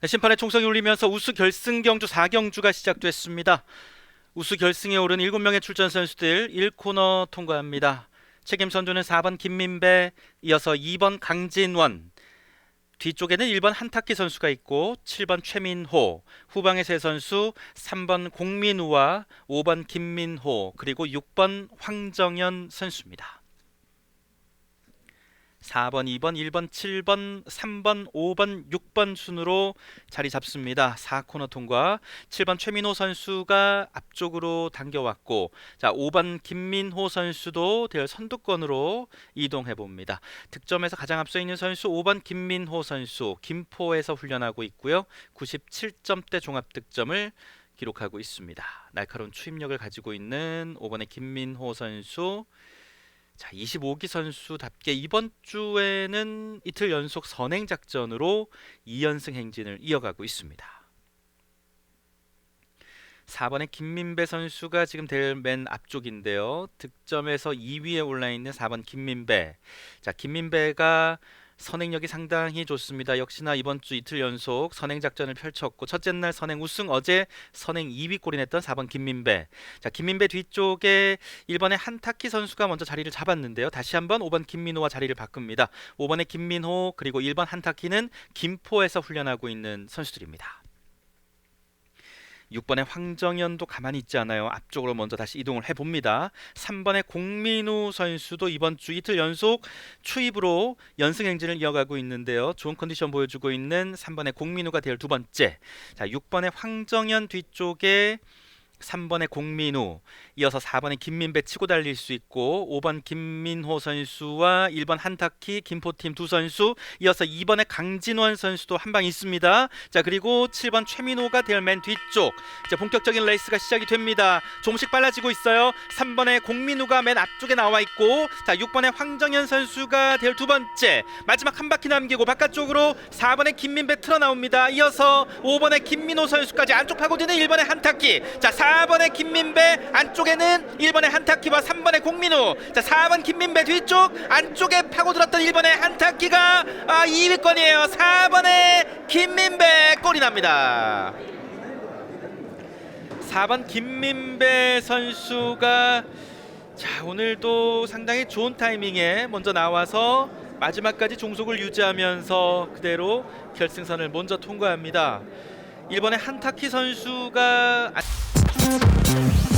네, 심판의 총성이 울리면서 우수 결승 경주 4경주가 시작됐습니다. 우수 결승에 오른 7명의 출전 선수들 1코너 통과합니다. 책임 선두는 4번 김민배, 이어서 2번 강진원, 뒤쪽에는 1번 한탁기 선수가 있고 7번 최민호, 후방의 세 선수 3번 공민우와 5번 김민호, 그리고 6번 황정현 선수입니다. 4번, 2번, 1번, 7번, 3번, 5번, 6번 순으로 자리 잡습니다. 4코너 통과. 7번 최민호 선수가 앞쪽으로 당겨왔고 자, 5번 김민호 선수도 대열 선두권으로 이동해 봅니다. 득점에서 가장 앞서 있는 선수 5번 김민호 선수 김포에서 훈련하고 있고요. 97점대 종합 득점을 기록하고 있습니다. 날카로운 추임력을 가지고 있는 5번의 김민호 선수 자, 25기 선수답게 이번 주에는 이틀 연속 선행 작전으로 2연승 행진을 이어가고 있습니다. 4번의 김민배 선수가 지금 대맨 앞쪽인데요. 득점에서 2위에 올라 있는 4번 김민배. 자, 김민배가 선행력이 상당히 좋습니다. 역시나 이번 주 이틀 연속 선행 작전을 펼쳤고 첫째 날 선행 우승 어제 선행 2위 골인했던 4번 김민배. 자, 김민배 뒤쪽에 1번의 한타키 선수가 먼저 자리를 잡았는데요. 다시 한번 5번 김민호와 자리를 바꿉니다. 5번의 김민호 그리고 1번 한타키는 김포에서 훈련하고 있는 선수들입니다. 6번의 황정현도 가만히 있지 않아요. 앞쪽으로 먼저 다시 이동을 해봅니다. 3번의 공민우 선수도 이번 주 이틀 연속 추입으로 연승 행진을 이어가고 있는데요. 좋은 컨디션 보여주고 있는 3번의 공민우가 대열 두 번째. 자, 6번의 황정현 뒤쪽에 3번의 공민우, 이어서 4번의 김민배 치고 달릴 수 있고 5번 김민호 선수와 1번 한타키 김포팀 두 선수, 이어서 2번의 강진원 선수도 한 방 있습니다. 자 그리고 7번 최민호가 대열 맨 뒤쪽. 자 본격적인 레이스가 시작이 됩니다. 조금씩 빨라지고 있어요. 3번의 공민우가 맨 앞쪽에 나와 있고, 자 6번의 황정현 선수가 대열 두 번째. 마지막 한 바퀴 남기고 바깥쪽으로 4번의 김민배 틀어 나옵니다. 이어서 5번의 김민호 선수까지 안쪽 파고드는 1번의 한타키. 자 4 번의 김민배 안쪽에는 1번의 한타키와 3번의 공민우. 자 4번 김민배 뒤쪽 안쪽에 파고들었던 1번의 한타키가 아 2위권이에요. 4번의 김민배 골이 납니다. 4번 김민배 선수가 자 오늘도 상당히 좋은 타이밍에 먼저 나와서 마지막까지 종속을 유지하면서 그대로 결승선을 먼저 통과합니다. 일본의 한타키 선수가 Thank you.